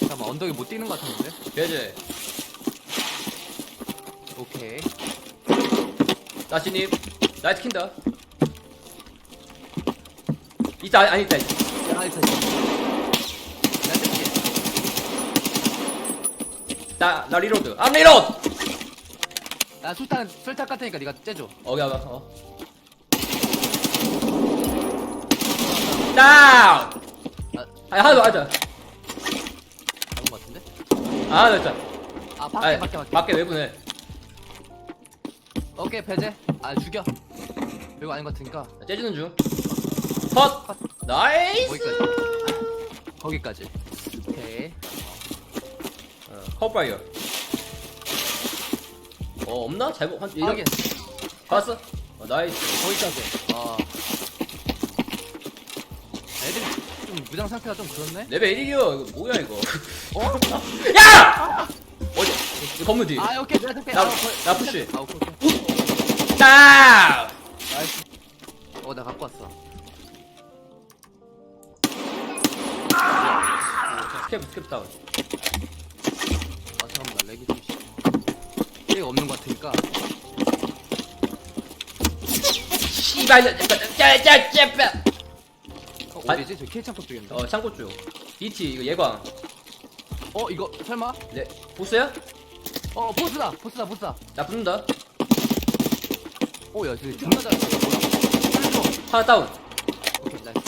잠깐만 언덕에 못 뛰는 것 같았는데? 배제 오케이. 나시님 나이트 킨다. 있다 아니, 아니. 있다 있다. 야 있어 있어 나 뜰게 나, 나 리로드. 아 리로드! 나 술탄 술탄 같으니까 네가 째줘. 오케이 오케이 어 다운! 아. 아니 하나 더 하자 같은데 아, 더 있자. 아 밖에 아니, 밖에 밖에. 밖에 외부네. 오케이 배제. 아 죽여. 이거 아닌 것 같으니까. 째주는 중컷. 나이스. 거기까지. 거기까지. 오케이. 어, 컵파이어. 어 없나? 잘못 한 확인. 봤어? 어, 나이스. 거기까지. 아 좀 무장 상태가 좀 그렇네 레벨 1이요 이거 뭐야 이거 어? 야! 어디? 이 건물 뒤 아 오케이 내가 나- 아, 나 푸시. 아 오케이 오케이 다운! 나이스 어나 갖고 왔어 스캡 스캡 다운 아 잠깐만 나 렉이 좀 심. 렉 없는 것 같으니까 씨발 짜짜짜짜 어, 아- 어디지? 저 킬창고 쪽인데 어 창고 쪽 BT 이거 예광 어 이거 설마? 네 보스야? 어 보스다 보스다 보스다 나 붙는다 오야 저기 존나 잘했어 살려줘 하나 다운 오케이 나이스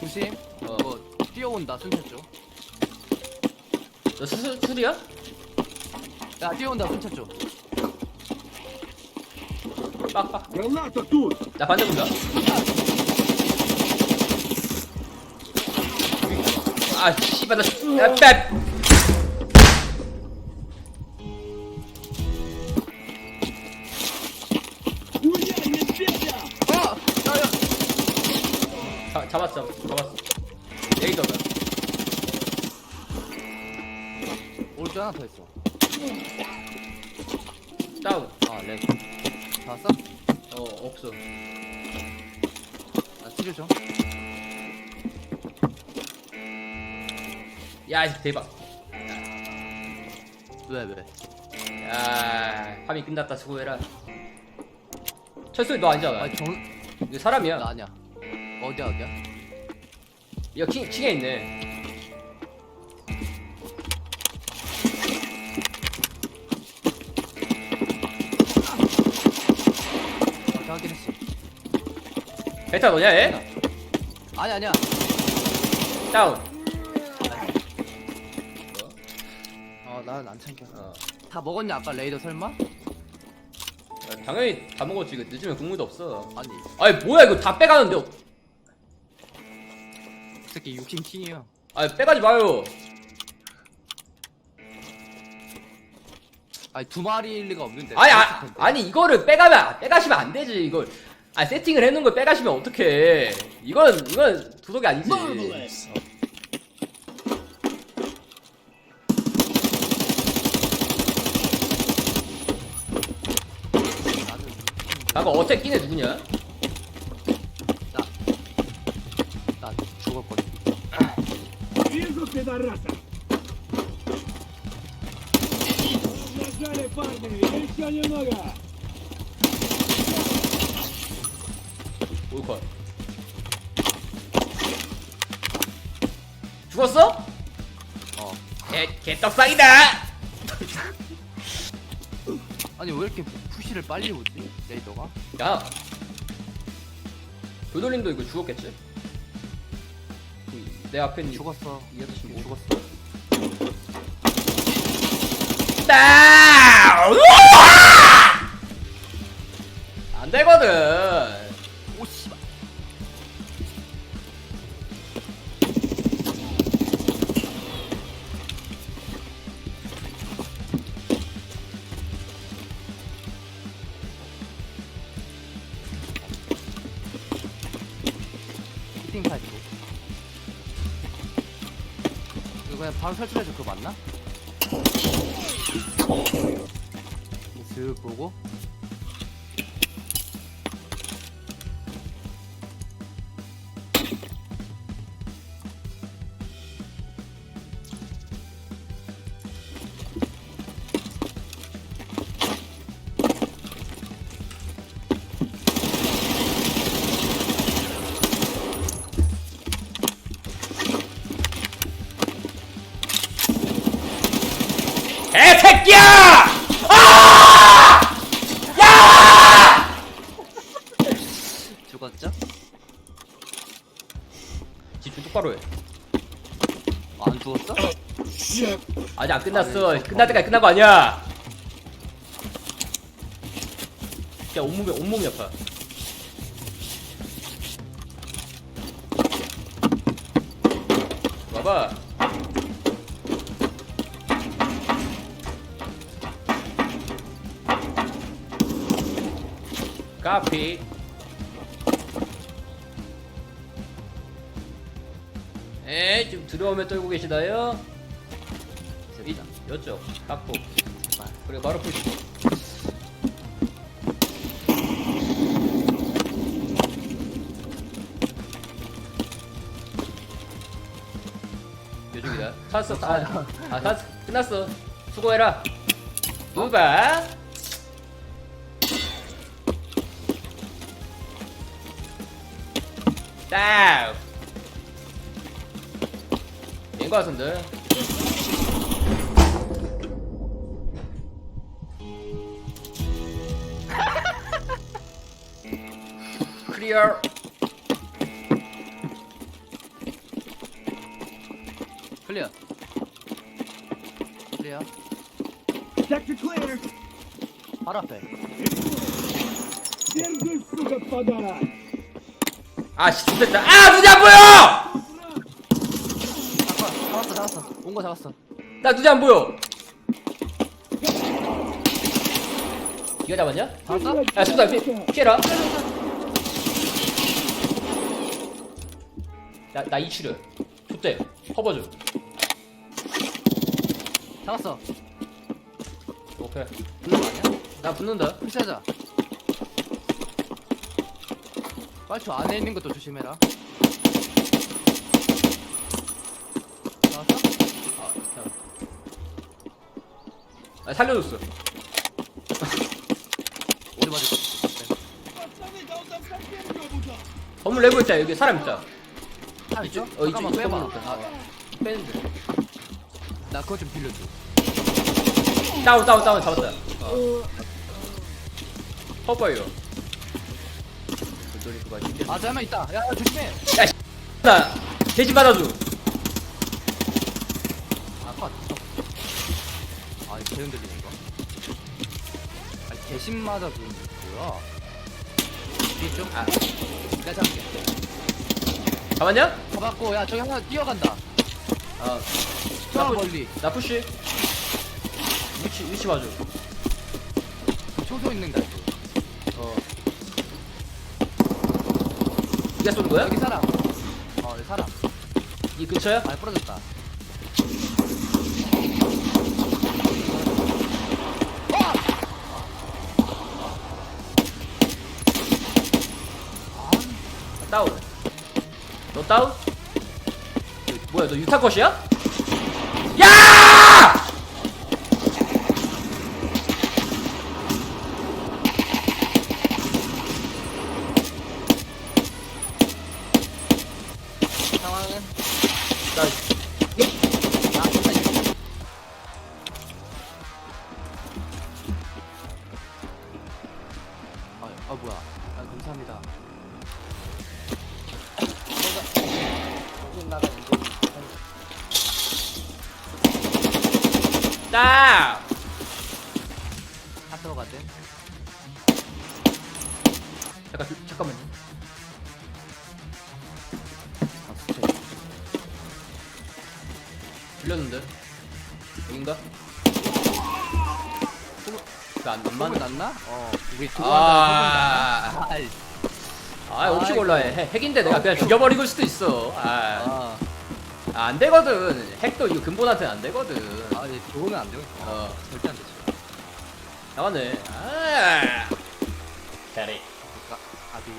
조심 어. 이거 뛰어온다 순천 쪽야 너 수, 수, 술이야? 뛰어온다 순천 쪽 빡빡 Граната тут! 나 반대 본다 아 아 씨발 나 야, 빼. 아, 야, 야. 잡았어 잡았어 레이더다 오른쪽 하나 더 있어. 다운 아, 렉. 봤어? 어 없어 아, 나 찍으죠. 야 이 대박. 왜 왜? 야 밤이 끝났다 수고해라. 철수이 너 아니잖아 아니 정... 이거 사람이야. 나 아니야. 어디야 어디야? 이거 킹, 킹에 있네. 아 확인했어. 베타 너냐 얘? 아니 아니야. 다운 어난안 챙겨 어. 다 먹었냐 아까 레이더 설마? 아, 당연히 다 먹었지. 이거 늦으면 국물도 없어. 아니. 아니 뭐야 이거 다 빼가는데. 어- 이 새끼 육신 킹이야. 아니 빼가지 마요. 아니 두 마리일 리가 없는데. 아니 아, 아니 이거를 빼가면 빼가시면 안 되지 이걸. 아 세팅을 해놓은 걸 빼가시면 어떡해. 이건 이건 도덕이 아니지 아까 어택 끼네 누구냐? 나 죽을 뻔. Riesgo que da raza. Nazare partner, dirección Yonoga. 올컷 죽었어? 어. 개 개떡상이다. 아니 왜 이렇게 푸시를 빨리 오지 레이더가? 야 교돌님도 이거 죽었겠지? 이- 내 앞에 있는 죽었어 이 아저씨 뭐 죽었어! 우와! 안 되거든. 바로 설치해줘 그거 맞나? 슥 보고 집중 똑바로 해. 아, 안 죽었어? 아직 안 끝났어. 끝날 때까지 끝난 거 아니야. 야 온몸이 온몸이 아파. 봐봐. 카피. 에, 좀 들어오면 떨고 계시나요? 이, 여쪽, 각도. 그리고 바로 푸시. 요쪽이다. 찾았어. 아, 아, 찾았어. 끝났어. 수고해라. 우바. 다운. 온거 같은데 클리어 클리어 클리어 Sector clear. 바로 앞에 Pierdo il fuga padara. 아씨 됐다 아 눈이 안 보여 잡았어. 온 거 잡았어. 나 눈이 안 보여. 이거 잡았냐? 잡았어? 야, 수다 피, 피해라. 나, 나 이치를. 좋대. 커버 줘. 잡았어. 오케이. 붙는 거 아니야? 나 붙는다. 푸시하자. 빨초 안에 있는 것도 조심해라. 나왔어? 아, 잠깐만. 아, 살려줬어. 어디 맞을 것 같아? 건물 내부 있다, 여기 사람 있다. 아, 있죠? 어, 이쪽, 이쪽 건물 없다 아, 빼는데. 나 그거 좀 빌려줘. 다운, 다운, 다운, 잡았다. 어. 어. 퍼퍼 이거. 아, 잠깐만 있다. 야, 조심해. 나! 대신 받아줘! 아, 이 개흔 들리는 거. 아니, 그런 게 뭐야? 뒤쪽? 아, 내가 잡을게. 잡았냐? 잡았고, 야, 저기 하나 뛰어간다. 아, 저 푸- 멀리. 나 푸시. 위치, 위치 봐줘. 초소 있는 거 알고. 어. 네가 쏘는 거야? 여기 사람. 어, 여기 사람. 이 근처야? 많이 부러졌다. 다운. 너 다운? 뭐야, 너 유타 컷이야? 야! 상황은? 나 다운. 다 들어가대. 잠깐, 그- 잠깐만요. 아, 진짜. 들렸는데? 여긴가? 나안 소문 맞나? 났나? 어, 우리 두고 아. 났나? 아이, 아, 혹시 아이고. 핵- 핵인데 내가 그냥 죽여버리고 수도 있어. 아, 아, 아, 안 되거든. 핵도 이거 근본한테는 안 되거든. 아, 이제 들어오면 안 되고. 어, 절대 안 되지. 나왔네. 아, 잘해. 아, 아비.